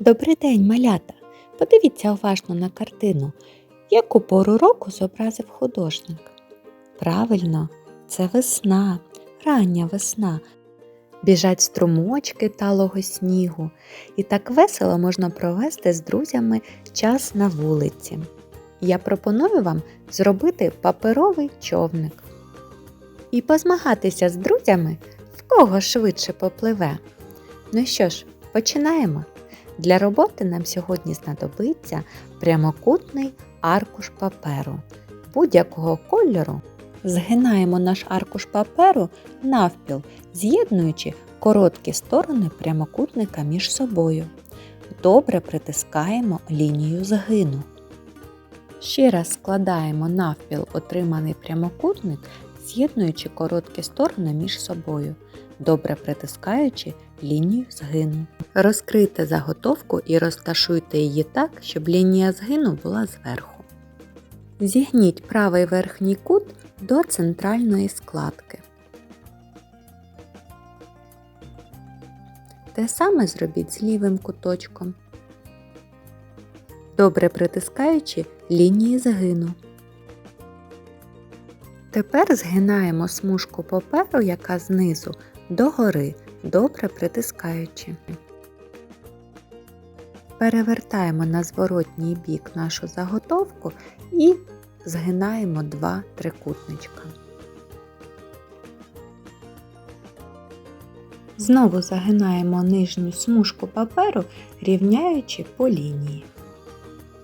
Добрий день, малята! Подивіться уважно на картину. Яку пору року зобразив художник? Правильно, це весна, рання весна. Біжать струмочки талого снігу, і так весело можна провести з друзями час на вулиці. Я пропоную вам зробити паперовий човник і позмагатися з друзями, в кого швидше попливе. Ну що ж, починаємо. Для роботи нам сьогодні знадобиться прямокутний аркуш паперу будь-якого кольору. Згинаємо наш аркуш паперу навпіл, з'єднуючи короткі сторони прямокутника між собою. Добре притискаємо лінію згину. Ще раз складаємо навпіл отриманий прямокутник, з'єднуючи короткі сторони між собою, добре притискаючи лінію згину. Розкрийте заготовку і розташуйте її так, щоб лінія згину була зверху. Зігніть правий верхній кут до центральної складки. Те саме зробіть з лівим куточком, добре притискаючи лінії згину. Тепер згинаємо смужку паперу, яка знизу, догори, добре притискаючи. Перевертаємо на зворотній бік нашу заготовку і згинаємо два трикутничка. Знову загинаємо нижню смужку паперу, рівняючи по лінії.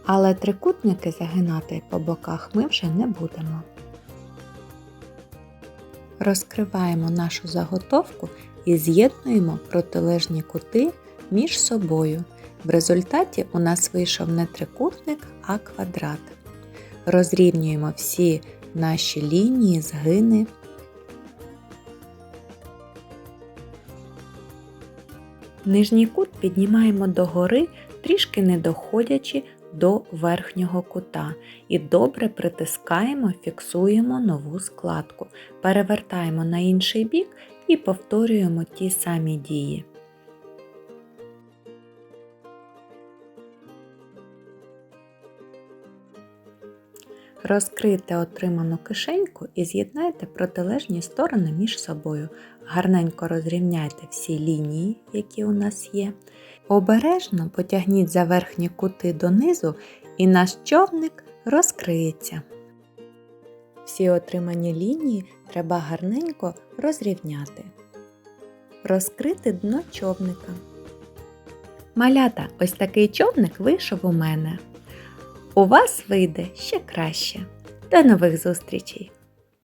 Але трикутники загинати по боках ми вже не будемо. Розкриваємо нашу заготовку і з'єднуємо протилежні кути між собою. В результаті у нас вийшов не трикутник, а квадрат. Розрівнюємо всі наші лінії, згини. Нижній кут піднімаємо догори, трішки не доходячи до верхнього кута і добре притискаємо, фіксуємо нову складку, перевертаємо на інший бік і повторюємо ті самі дії. Розкрийте отриману кишеньку і з'єднайте протилежні сторони між собою. Гарненько розрівняйте всі лінії, які у нас є. Обережно потягніть за верхні кути донизу і наш човник розкриється. Всі отримані лінії треба гарненько розрівняти. Розкрити дно човника. Малята, ось такий човник вийшов у мене. У вас вийде ще краще. До нових зустрічей!